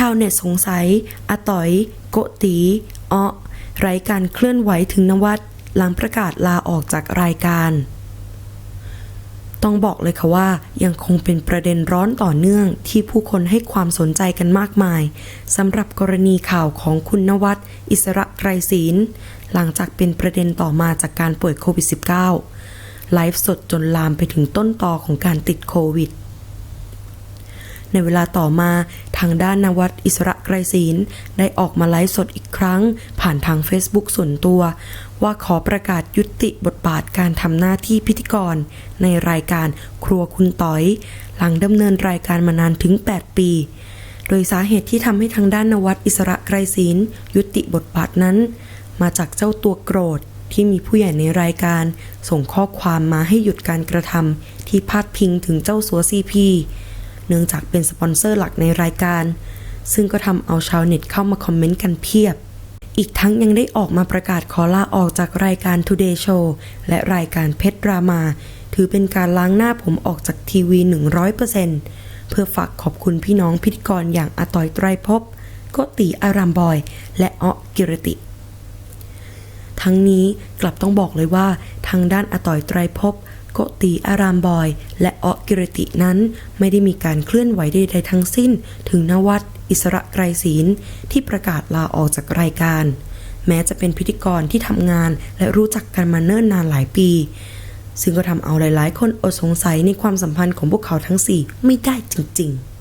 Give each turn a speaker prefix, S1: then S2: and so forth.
S1: ชาวเน็ตสงสัยอาต๋อย โกตีอ้อไร้การเคลื่อนไหวถึงนวัดหลังประกาศลาออกจากรายการ ต้องบอกเลยค่ะว่ายังคงเป็นประเด็นร้อนต่อเนื่องที่ผู้คนให้ความสนใจกันมากมายสำหรับกรณีข่าวของคุณนวัดอิสระไกรศีลหลังจากเป็นประเด็นต่อมาจากการป่วยโควิด -19 ไลฟ์สดจนลามไปถึงต้นตอของการติดโควิด ในเวลาต่อมาทางด้านนวัดอิสระไกรศีลได้ออกมาไลฟ์สดอีกครั้ง ผ่านทาง Facebook ส่วนตัว ว่าขอประกาศยุติบทบาทการทำหน้าที่พิธีกร ในรายการครัวคุณต๋อย หลังดำเนินรายการมานานถึง 8 ปีโดยสาเหตุที่ทำให้ทางด้านนวัดอิสระไกรศีลยุติบทบาทนั้น มาจากเจ้าตัวโกรธที่มีผู้ใหญ่ในรายการ ส่งข้อความมาให้หยุดการกระทำที่พาดพิงถึงเจ้าสัวซีพี เนื่องจากเป็นสปอนเซอร์หลักในรายการ ซึ่งก็ทำเอาชาวเน็ตเข้ามาคอมเมนต์กันเพียบ อีกทั้งยังได้ออกมาประกาศขอลาออกจากรายการ Today Show และรายการเพชรรามา ถือเป็นการล้างหน้าผมออกจากทีวี 100%เพื่อฝากขอบคุณพี่น้องพิธีกรอย่างอาตอยไตรภพโกติอารามบอย และอ้อกิรติ ทั้งนี้กลับต้องบอกเลยว่า ทางด้านอต่อยไตรภพโกตีอารามบอย และออกิรตินั้นไม่ได้มีการเคลื่อนไหวใดๆทั้งสิ้น ถึงนวัดอิสระไกรศีลที่ประกาศลาออกจากรายการ แม้จะเป็นพิธีกรที่ทำงานและรู้จักกันมาเนิ่นนานหลายปี ซึ่งก็ทำเอาหลายๆ คนอดสงสัยในความสัมพันธ์ของพวกเขาทั้งสี่ไม่ได้จริง ๆ